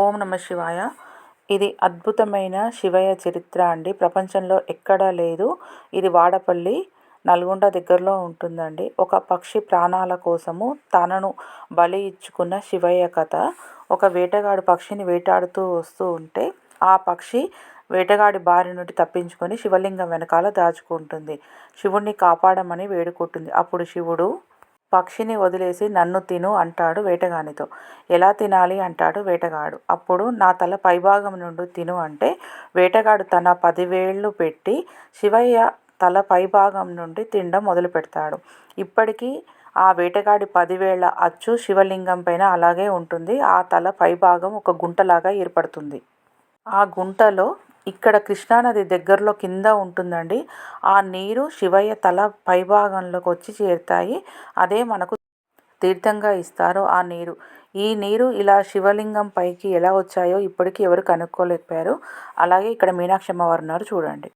ఓం నమ శివాయ. ఇది అద్భుతమైన శివయ్య చరిత్ర అండి. ప్రపంచంలో ఎక్కడా లేదు. ఇది వాడపల్లి నల్గొండ దగ్గరలో ఉంటుందండి. ఒక పక్షి ప్రాణాల కోసము తనను బలి ఇచ్చుకున్న శివయ్య కథ. ఒక వేటగాడు పక్షిని వేటాడుతూ వస్తూ ఉంటే ఆ పక్షి వేటగాడి బారి నుండి తప్పించుకొని శివలింగం వెనకాల దాచుకుంటుంది. శివుణ్ణి కాపాడమని వేడుకుంటుంది. అప్పుడు శివుడు పక్షిని వదిలేసి నన్ను తిను అంటాడు వేటగానితో. ఎలా తినాలి అంటాడు వేటగాడు. అప్పుడు నా తల పైభాగం నుండి తిను అంటే వేటగాడు తన పదివేళ్ళు పెట్టి శివయ్య తల పైభాగం నుండి తినడం మొదలు పెడతాడు. ఇప్పటికీ ఆ వేటగాడి పదివేళ్ళ అచ్చు శివలింగం పైన అలాగే ఉంటుంది. ఆ తల పైభాగం ఒక గుంటలాగా ఏర్పడుతుంది. ఆ గుంటలో ఇక్కడ కృష్ణానది దగ్గరలో కింద ఉంటుందండి. ఆ నీరు శివయ్య తల పైభాగంలోకి వచ్చి చేరుతాయి. అదే మనకు తీర్థంగా ఇస్తారు ఆ నీరు. ఈ నీరు ఇలా శివలింగం పైకి ఎలా వచ్చాయో ఇప్పటికీ ఎవరు కనుక్కోలేకపోయారు. అలాగే ఇక్కడ మీనాక్షి అమ్మవారు ఉన్నారు చూడండి.